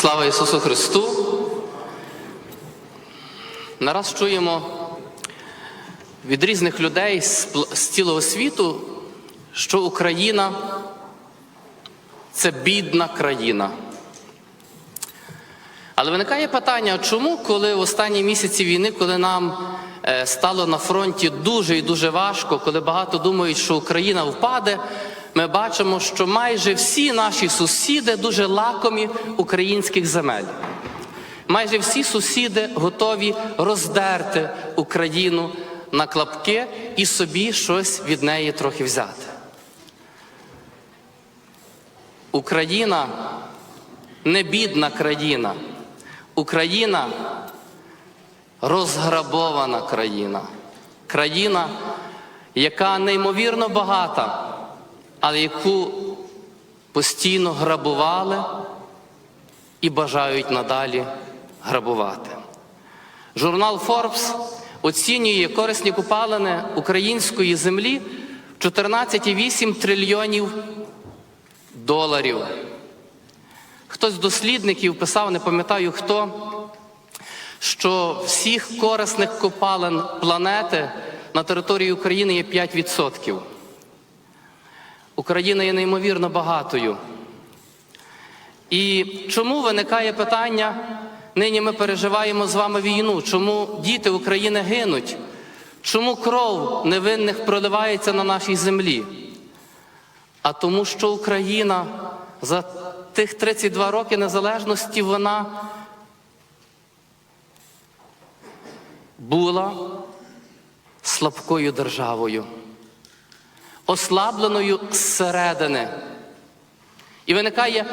Слава Ісусу Христу! Нараз чуємо від різних людей з цілого світу, що Україна це бідна країна. Але виникає питання, чому, коли в останні місяці війни, коли нам е, стало на фронті дуже і дуже важко, коли багато думають, що Україна впаде, ми бачимо, що майже всі наші сусіди дуже лакомі українських земель. Майже всі сусіди готові роздерти Україну на клапки і собі щось від неї трохи взяти. Україна не бідна країна. Україна розграбована країна. Країна, яка неймовірно багата, але яку постійно грабували і бажають надалі грабувати. Журнал Forbes оцінює корисні купалини української землі в 14,8 трильйонів доларів. Хтось з дослідників писав, не пам'ятаю хто, що всіх корисних копалин планети на території України є 5%. Україна є неймовірно багатою. І чому виникає питання? Нині ми переживаємо з вами війну. Чому діти України гинуть? Чому кров невинних проливається на нашій землі? А тому, що Україна за тих 32 роки незалежності вона була слабкою державою, ослабленою зсередини. І виникає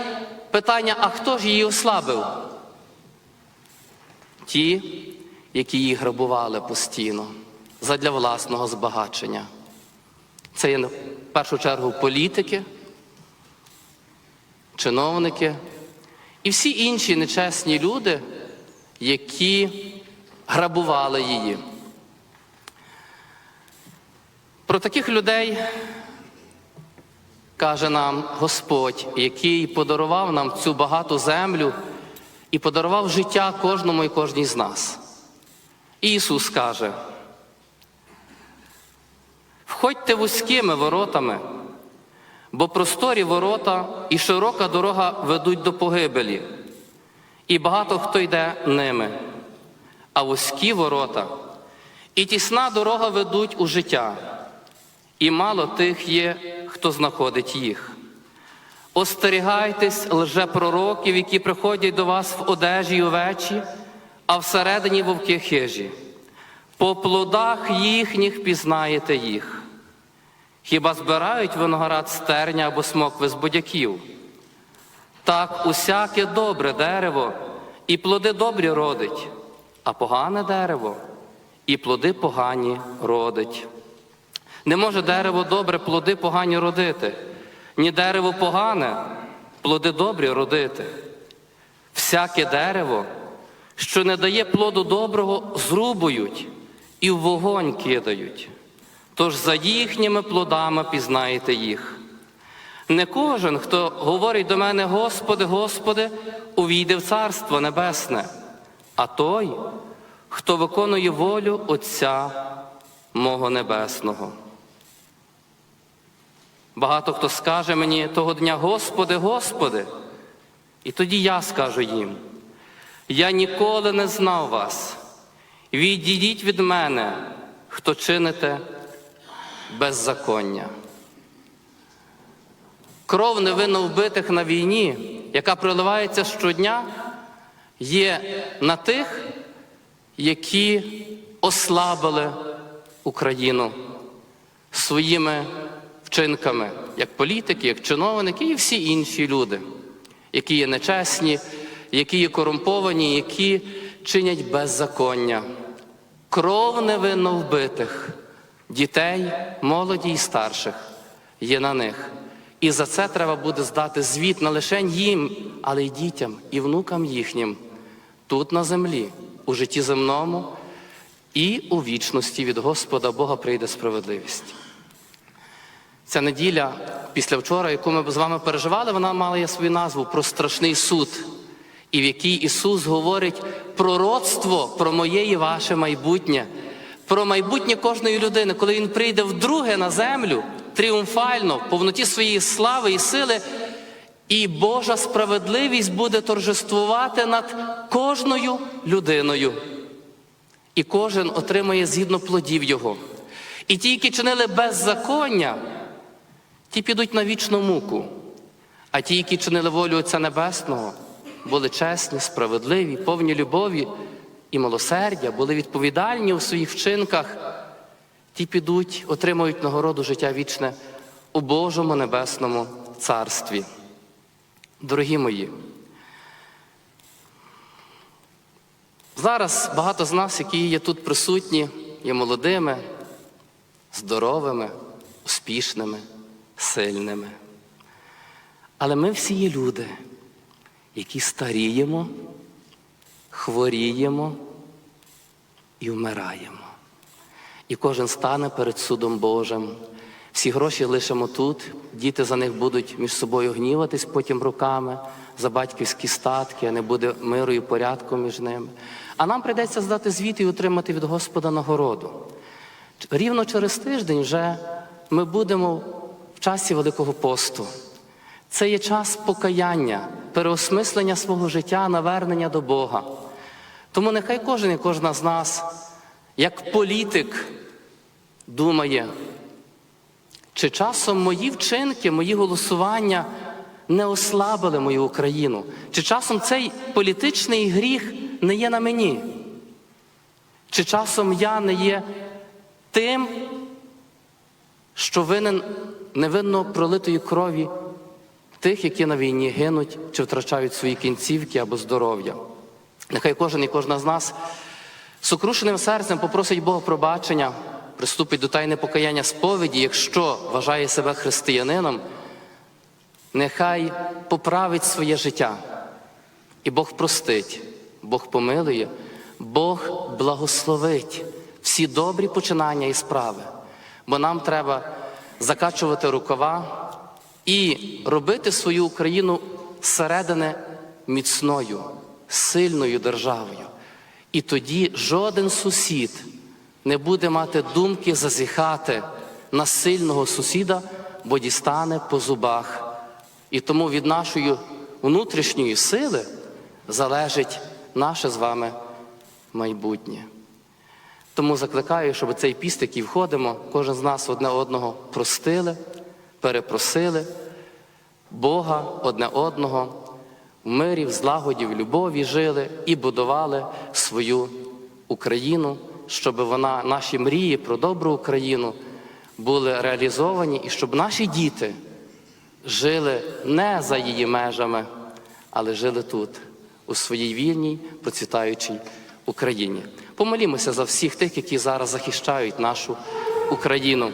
питання: а хто ж її ослабив? Ті, які її грабували постійно задля власного збагачення. Це є в першу чергу політики, чиновники і всі інші нечесні люди, які грабували її. Про таких людей каже нам Господь, який подарував нам цю багату землю і подарував життя кожному і кожній з нас. Ісус каже, входьте вузькими воротами, бо просторі ворота і широка дорога ведуть до погибелі, і багато хто йде ними, а вузькі ворота і тісна дорога ведуть у життя, і мало тих є, хто знаходить їх. Остерігайтесь лжепророків, які приходять до вас в одежі й овечі, а всередині вовки хижі. По плодах їхніх пізнаєте їх. Хіба збирають виноград з терня або смокви з бодяків? Так усяке добре дерево і плоди добрі родить, а погане дерево і плоди погані родить. Не може дерево добре плоди погані родити, ні дерево погане плоди добрі родити. Всяке дерево, що не дає плоду доброго, зрубують і в вогонь кидають. Тож за їхніми плодами пізнаєте їх. Не кожен, хто говорить до мене, Господи, Господи, увійде в Царство Небесне, а той, хто виконує волю Отця мого Небесного. Багато хто скаже мені того дня, Господи, Господи, і тоді я скажу їм, я ніколи не знав вас. Відійдіть від мене, хто чините беззаконня. Кров невинно вбитих на війні, яка проливається щодня, є на тих, які ослабили Україну своїми вчинками, як політики, як чиновники і всі інші люди, які є нечесні, які є корумповані, які чинять беззаконня. Кров невинно вбитих, дітей, молоді і старших є на них. І за це треба буде здати звіт не лише їм, але й дітям, і внукам їхнім, тут на землі, у житті земному і у вічності від Господа Бога прийде справедливість. Ця неділя, після вчора, яку ми з вами переживали, вона мала свою назву про страшний суд. і в якій Ісус говорить пророцтво про моє і ваше майбутнє, про майбутнє кожної людини, коли Він прийде вдруге на землю тріумфально, в повноті своєї слави і сили, і Божа справедливість буде торжествувати над кожною людиною. І кожен отримає згідно плодів Його. І ті, які чинили беззаконня, ті підуть на вічну муку. А ті, які чинили волю Отця Небесного, були чесні, справедливі, повні любові і милосердя, були відповідальні у своїх вчинках, ті підуть, отримають нагороду життя вічне у Божому Небесному Царстві. Дорогі мої, зараз багато з нас, які є тут присутні, є молодими, здоровими, успішними, сильними. Але ми всі є люди, які старіємо, хворіємо і вмираємо. І кожен стане перед судом Божим. Всі гроші лишимо тут, діти за них будуть між собою гніватись потім руками за батьківські статки, а не буде миру і порядку між ними. А нам прийдеться здати звіт і отримати від Господа нагороду. Рівно через тиждень вже ми будемо в часі Великого посту. Це є час покаяння, переосмислення свого життя, навернення до Бога. Тому нехай кожен і кожна з нас, як політик, думає, чи часом мої вчинки, мої голосування не ослабили мою Україну, чи часом цей політичний гріх не є на мені, чи часом я не є тим, що винен невинно пролитої крові тих, які на війні гинуть чи втрачають свої кінцівки або здоров'я. Нехай кожен і кожна з нас сукрушеним серцем попросить Бога пробачення, приступить до тайни покаяння сповіді, якщо вважає себе християнином, нехай поправить своє життя. І Бог простить, Бог помилує, Бог благословить всі добрі починання і справи. Бо нам треба закачувати рукава і робити свою Україну зсередини міцною, сильною державою. І тоді жоден сусід не буде мати думки зазіхати на сильного сусіда, бо дістане по зубах. І тому від нашої внутрішньої сили залежить наше з вами майбутнє. Тому закликаю, щоб цей піст, який входимо, кожен з нас одне одного простили, перепросили Бога одне одного, в мирі, в злагоді, в любові жили і будували свою Україну, щоб вона, наші мрії про добру Україну були реалізовані і щоб наші діти жили не за її межами, але жили тут, у своїй вільній, процвітаючій Україні. Помолімося за всіх тих, які зараз захищають нашу Україну.